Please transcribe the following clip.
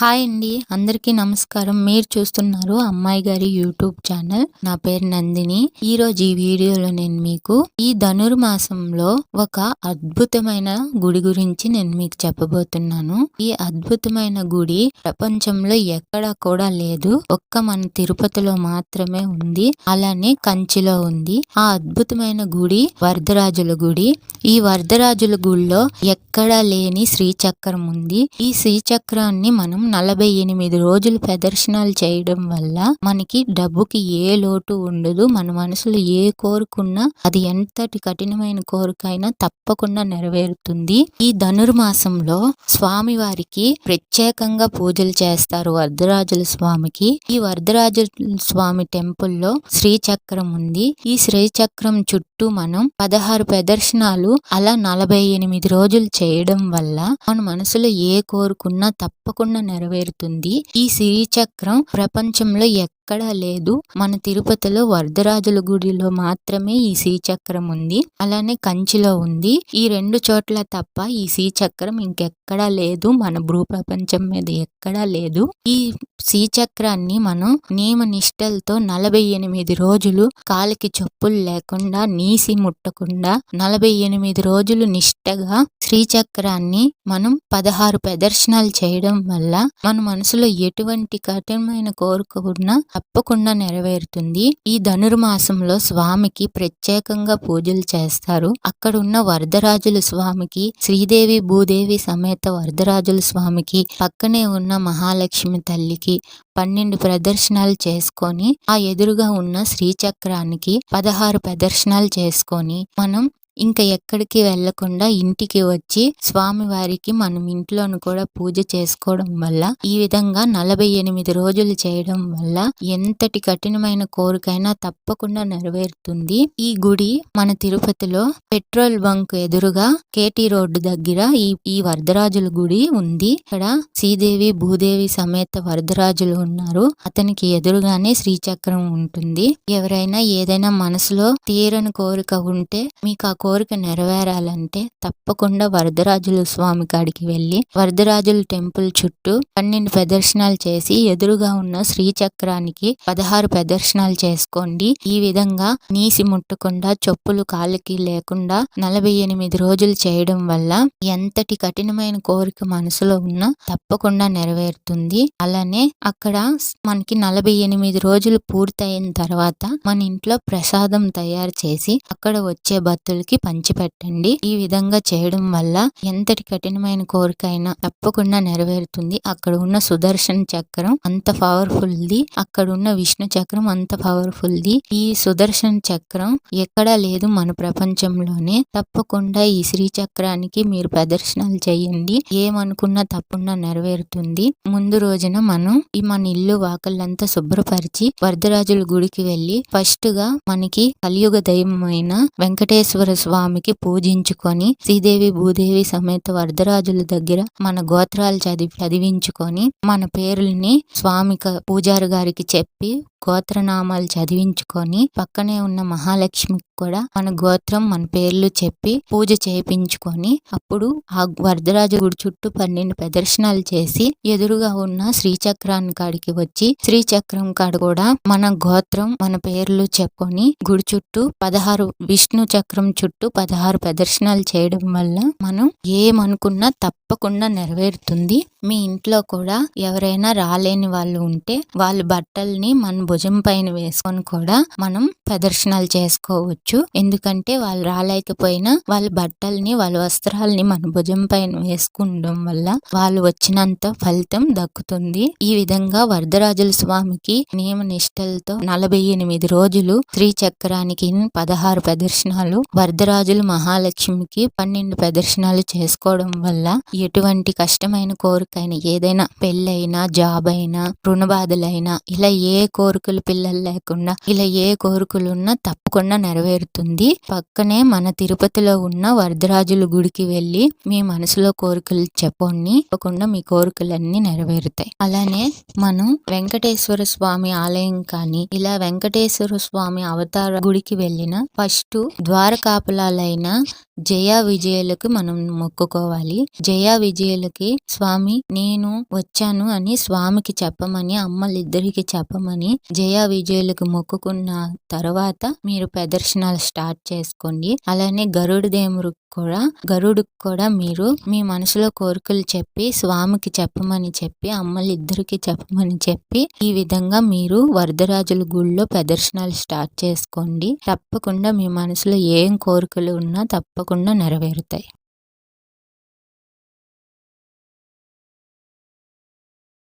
Hi అండి. అందరికీ నమస్కారం. మీరు చూస్తున్నారు అమ్మాయి గారి యూట్యూబ్ ఛానల్. నా పేరు నందిని. ఈ రోజు ఈ వీడియోలో నేను మీకు ఈ ధనుర్మాసంలో ఒక అద్భుతమైన గుడి గురించి నేను మీకు చెప్పబోతున్నాను. ఈ అద్భుతమైన గుడి ప్రపంచంలో ఎక్కడా కూడా లేదు. ఒక్క మన తిరుపతిలో మాత్రమే ఉంది. అలానే కంచిలో ఉంది. ఆ అద్భుతమైన గుడి వరదరాజుల గుడి. ఈ వరదరాజుల గుడిలో ఎక్కడా లేని శ్రీచక్రం ఉంది. ఈ శ్రీచక్రాన్ని మనం నలభై ఎనిమిది రోజులు ప్రదర్శనలు చేయడం వల్ల మనకి డబ్బుకి ఏ లోటు ఉండదు. మన మనసులో ఏ కోరుకున్నా అది ఎంతటి కఠినమైన కోరికైనా తప్పకుండా నెరవేరుతుంది. ఈ ధనుర్మాసంలో స్వామి వారికి ప్రత్యేకంగా పూజలు చేస్తారు వరదరాజుల స్వామికి. ఈ వరదరాజుల స్వామి టెంపుల్లో శ్రీచక్రం ఉంది. ఈ శ్రీచక్రం చుట్టూ చుట్టూ మనం పదహారు ప్రదర్శనలు అలా నలభై ఎనిమిది రోజులు చేయడం వల్ల మన మనసులో ఏ కోరుకున్నా తప్పకుండా నెరవేరుతుంది. ఈ శ్రీచక్రం ప్రపంచంలో ఎక్కడా లేదు. మన తిరుపతిలో వరదరాజుల గుడిలో మాత్రమే ఈ శ్రీచక్రం ఉంది. అలానే కంచిలో ఉంది. ఈ రెండు చోట్ల తప్ప ఈ శ్రీచక్రం ఇంకెక్కడా లేదు. మన భూ ప్రపంచం మీద ఎక్కడా లేదు. ఈ శ్రీచక్రాన్ని మనం నియమ నిష్టలతో నలభై ఎనిమిది రోజులు కాలికి చెప్పులు లేకుండా నీసి ముట్టకుండా నలభై ఎనిమిది రోజులు నిష్టగా శ్రీచక్రాన్ని మనం పదహారు ప్రదర్శనలు చేయడం వల్ల మన మనసులో ఎటువంటి కఠినమైన కోరిక ఉన్నా తప్పకుండా నెరవేరుతుంది. ఈ ధనుర్మాసంలో స్వామికి ప్రత్యేకంగా పూజలు చేస్తారు. అక్కడ ఉన్న వరదరాజుల స్వామికి శ్రీదేవి భూదేవి సమేత వరదరాజుల స్వామికి పక్కనే ఉన్న మహాలక్ష్మి తల్లికి పన్నెండు ప్రదర్శనలు చేసుకొని ఆ ఎదురుగా ఉన్న శ్రీచక్రానికి పదహారు ప్రదర్శనలు చేసుకొని మనం ఇంకా ఎక్కడికి వెళ్ళకుండా ఇంటికి వచ్చి స్వామి వారికి మనం ఇంట్లోను కూడా పూజ చేసుకోవడం వల్ల ఈ విధంగా నలభై ఎనిమిది రోజులు చేయడం వల్ల ఎంతటి కఠినమైన కోరికైనా తప్పకుండా నెరవేరుతుంది. ఈ గుడి మన తిరుపతిలో పెట్రోల్ బంక్ ఎదురుగా కేటీ రోడ్డు దగ్గర ఈ ఈ వరదరాజుల గుడి ఉంది. ఇక్కడ శ్రీదేవి భూదేవి సమేత వరదరాజులు ఉన్నారు. అతనికి ఎదురుగానే శ్రీచక్రం ఉంటుంది. ఎవరైనా ఏదైనా మనసులో తీరని కోరిక ఉంటే మీకు ఆ కోరిక నెరవేరాలంటే తప్పకుండా వరదరాజుల స్వామి కాడికి వెళ్ళి వరదరాజుల టెంపుల్ చుట్టూ పన్నెండు ప్రదర్శనలు చేసి ఎదురుగా ఉన్న శ్రీచక్రానికి పదహారు ప్రదర్శనలు చేసుకోండి. ఈ విధంగా నీసి ముట్టకుండా చెప్పులు కాళ్ళకి లేకుండా నలభై ఎనిమిది రోజులు చేయడం వల్ల ఎంతటి కఠినమైన కోరిక మనసులో ఉన్నా తప్పకుండా నెరవేరుతుంది. అలానే అక్కడ మనకి నలభై ఎనిమిది రోజులు పూర్తయిన తర్వాత మన ఇంట్లో ప్రసాదం తయారు చేసి అక్కడ వచ్చే భక్తులకి పంచిపెట్టండి. ఈ విధంగా చేయడం వల్ల ఎంతటి కఠినమైన కోరికైనా తప్పకుండా నెరవేరుతుంది. అక్కడ ఉన్న సుదర్శన్ చక్రం అంత పవర్ఫుల్ ది అక్కడ ఉన్న విష్ణు చక్రం అంత పవర్ఫుల్ ది ఈ సుదర్శన్ చక్రం ఎక్కడా లేదు మన ప్రపంచంలోనే. తప్పకుండా ఈ శ్రీ చక్రానికి మీరు ప్రదర్శనలు చేయండి. ఏమనుకున్నా తప్పకుండా నెరవేరుతుంది. ముందు రోజున మనం ఈ మన ఇల్లు వాకళ్ళంతా శుభ్రపరిచి వరదరాజుల గుడికి వెళ్ళి ఫస్ట్గా మనకి కలియుగ దైవమైన వెంకటేశ్వర స్వామికి పూజించుకొని శ్రీదేవి భూదేవి సమేత వరదరాజుల దగ్గర మన గోత్రాలు చదివి చదివించుకొని మన పేర్లని స్వామికి పూజారి గారికి చెప్పి గోత్రనామాలు చదివించుకొని పక్కనే ఉన్న మహాలక్ష్మికి కూడా మన గోత్రం మన పేర్లు చెప్పి పూజ చేయించుకొని అప్పుడు ఆ వరదరాజు గుడి చుట్టూ పన్నెండు ప్రదర్శనలు చేసి ఎదురుగా ఉన్న శ్రీచక్రాన్ని కాడికి వచ్చి శ్రీచక్రం కాడ కూడా మన గోత్రం మన పేర్లు చెప్పుకొని గుడి చుట్టూ పదహారు విష్ణు చక్రం చుట్టూ పదహారు ప్రదర్శనలు చేయడం వల్ల మనం ఏమనుకున్నా తప్పకుండా నెరవేరుతుంది. మీ ఇంట్లో కూడా ఎవరైనా రాలేని వాళ్ళు ఉంటే వాళ్ళ బట్టల్ని మన భుజం పైన వేసుకొని కూడా మనం ప్రదర్శనలు చేసుకోవచ్చు. ఎందుకంటే వాళ్ళు రాలేకపోయినా వాళ్ళ బట్టల్ని వాళ్ళ వస్త్రాలని మన భుజం పైన వేసుకుండడం వల్ల వాళ్ళు వచ్చినంత ఫలితం దక్కుతుంది. ఈ విధంగా వరదరాజుల స్వామికి నియమ నిష్టలతో నలభై ఎనిమిది రోజులు శ్రీచక్రానికి పదహారు ప్రదర్శనలు వరదరాజులు మహాలక్ష్మికి పన్నెండు ప్రదర్శనలు చేసుకోవడం వల్ల ఎటువంటి కష్టమైన కోరికైనా ఏదైనా పెళ్ళైనా జాబ్ అయినా రుణ బాధలైనా ఇలా ఏ కోరికలు పిల్లలు లేకుండా ఇలా ఏ కోరికలు ఉన్నా తప్పకుండా నెరవేరుతుంది. పక్కనే మన తిరుపతిలో ఉన్న వరదరాజుల గుడికి వెళ్ళి మీ మనసులో కోరికలు చెప్పండి. తప్పకుండా మీ కోరికలన్నీ నెరవేరుతాయి. అలానే మనం వెంకటేశ్వర స్వామి ఆలయం కానీ ఇలా వెంకటేశ్వర స్వామి అవతార గుడికి వెళ్ళిన ఫస్ట్ ద్వారకాపలాలైన జయ విజయలకు మనం మొక్కుకోవాలి. జయ జయా విజయులకి స్వామి నేను వచ్చాను అని స్వామికి చెప్పమని అమ్మలిద్దరికి చెప్పమని జయా విజయులకు మొక్కుకున్న తర్వాత మీరు ప్రదర్శనలు స్టార్ట్ చేసుకోండి. అలానే గరుడు దేముడు కూడా గరుడుకు కూడా మీరు మీ మనసులో కోరికలు చెప్పి స్వామికి చెప్పమని చెప్పి అమ్మలిద్దరికి చెప్పమని చెప్పి ఈ విధంగా మీరు వరదరాజుల గుళ్ళో ప్రదర్శనలు స్టార్ట్ చేసుకోండి. తప్పకుండా మీ మనసులో ఏం కోరికలు ఉన్నా తప్పకుండా నెరవేరుతాయి.